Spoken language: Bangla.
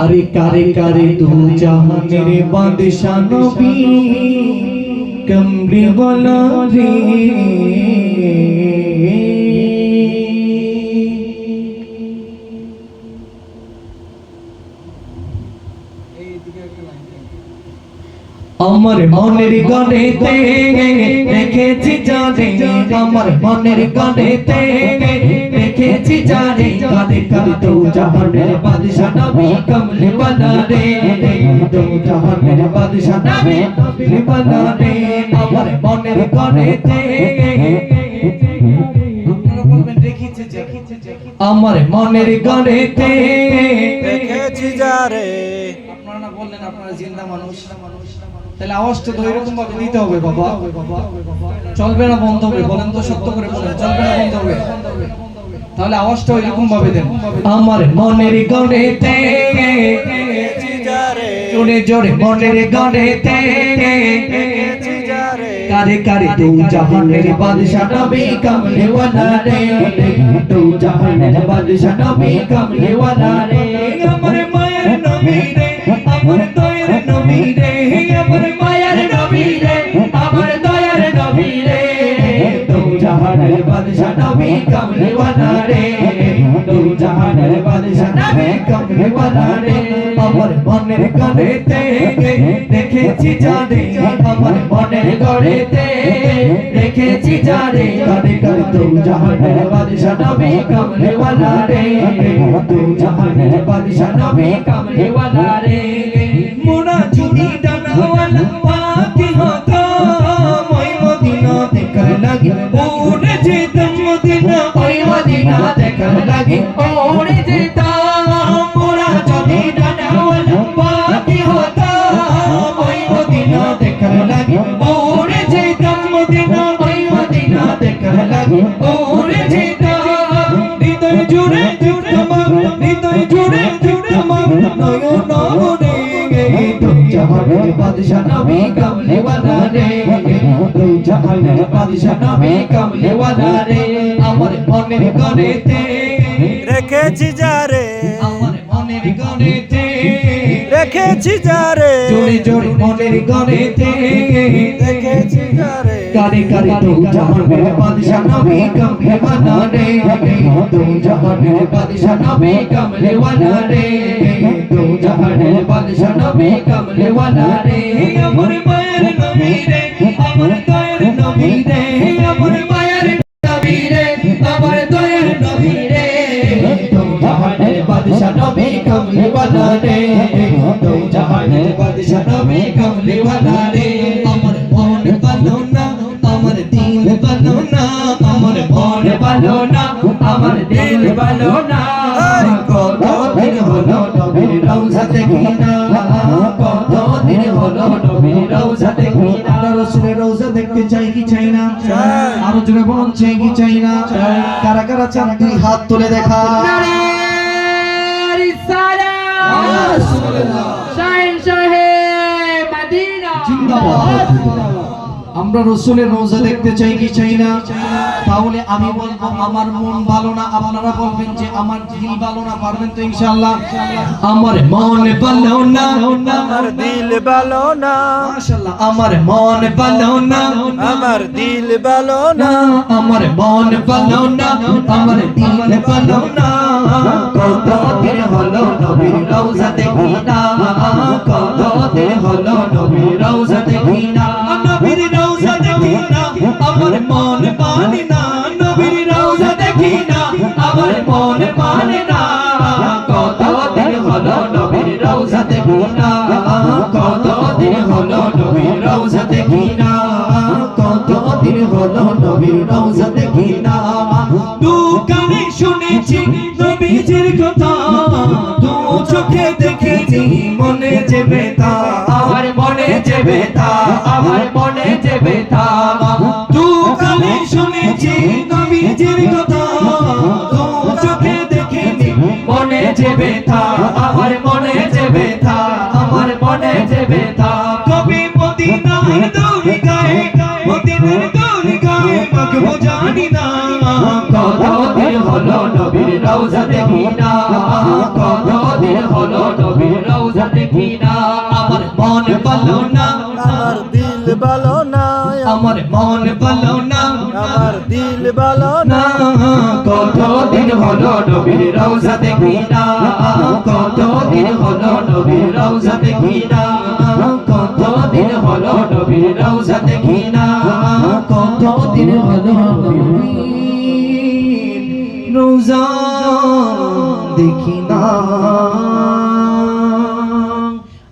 আরে কারে কারে তু জাহান বাদশা নবী, কমরে বলা রে। আমার মনের গনেতে দেখেছি জানি, আমার মনের গনে গনেতে রেখেছি জানে কর তো জাহানের বাদশা নবী কমলে বানা রে তো জাহানের বাদশা নবী কমলে বানা রে আমার মনের গনেতে। আমার মনের গনেতে দেখেছি যারে আপনারা না বললেন আপনারা জিন্দা মানুষ। তাহলে আওয়াজটা তো এরকম ভাবে দিতে হবে বাবা। চলবে না বন্ধ হবে। বলেন তো সত্য করে বলেন। চলবে না বন্ধ হবে। তাহলে আওয়াজটা এরকম ভাবে দেন। আমার মনের দেখেছি জোরে জোরে মনের দেখেছি কারে কারে তু জাহানের বাদশা নবী কমলে ওয়ালা রে তু জাহানের বাদশা নবী কমলে ওয়ালা রে আমার মায়ের নবী রে আমার দয়ার নবী রে আমার নবী কমলে ওয়ালা রে তু জাহানের বাদশা নবী কমলে ওয়ালা রে আমার মনের গনেতে দেখেছি জানে আমার মনের গড়েতে। রেখেছি জানে কানে কর তু জাহানের বাদশা নবী কমলে ওয়ালা রে তু জাহানের বাদশা নবী কমলে ওয়ালা রে মোরা ডানাওয়ালা পাখি হতো ওরে যেতাম মোরা যদি ডানাওয়ালা পাখি হতো ওই মদিনা দেখার লাগি ওরে যেতাম, মদিনা, ওই মদিনা দেখার লাগি ওরে যেতাম। হৃদয় জুড়ে আমার হৃদয় জুড়ে আমার মনের গনেতে রেখেছি যারে আমার মনের গনেতে রেখেছি যারে জোরে জোরে মনের গনেতে দেখেছি যারে কারে কারে তু জাহানের বাদশা নবী কমলে ওয়ালা রে তু জাহানের বাদশা নবী কমলে ওয়ালা রে তু জাহানের বাদশা নবী কমলে ওয়ালা রে আমার মায়ের নবী রে আমার দয়ার নবী রে আমার মায়ের নবী রে আমার জাহানের বাদশা নবী কমলে ওয়ালা রে তু জাহানের বাদশা নবী কমলে ওয়ালা রে আমার মন ভালো না আমার দিল ভালো না আমার মন ভালো না আমার দিল ভালো না। কত দিন হলো নবীর রওজা দেখি কত দিন হলো নবীর রওজা দেখি না রওজা দেখতে চাই কি চাই না। আরও জোরে বলুন চাই কি চাই না? কারা কারা চান দুই হাত তুলে দেখা জিন্দাবাদ। আমরা রসুলের রোজা দেখতে চাই কি চাই না? তাহলে আমি বলব আমার মন ভালো না আপনারা বলবেন যে আমার দিল ভালো না পারবেন তো ইনশাআল্লাহ? আমার মন ভালো না আমার দিল ভালো না। মাশাআল্লাহ আমার মন ভালো না আমার দিল ভালো না। আমার মন ভালো না আমার দিল ভালো না। কত দিন হলো নবীর রওজা দেখি না কত দিন হলো নবীর রওজা দেখি না। মন মানে না, নবীর রওজা দেখি না আমার মন মানে না। কত দিন হলো নবীর রওজা দেখি না, কত দিন হলো নবীর রওজা দেখি না, কত দিন হলো নবীর রওজা দেখি না। দু কানে শুনেছি নবীজির কথা, দু চোখে দেখেছি মনে যে বেতা আমার মনে যে বেতা আমার মনে যে বেতা যে বেতা আমার মনে যে বেতা আমার মনে যে বেতা কবি মদিনার দৌড়ি গায়ে মদিনার দৌড়ি গায়ে মাগবো জানি না। কত দিন হলো নবী নবীর রওজা দেখি না। কতদিন হলো নবীর রওজা দেখি না। আমার মন বলো না। আমার দিল ভালো না। আমার মন আমার দিল ভালো না। কতদিন হলো নবীর রওজা দেখি না কতদিন হলো নবীর রওজা দেখি না কতদিন হলো নবীর রওজা দেখি না কতদিন হলো নবীর রওজা দেখি না?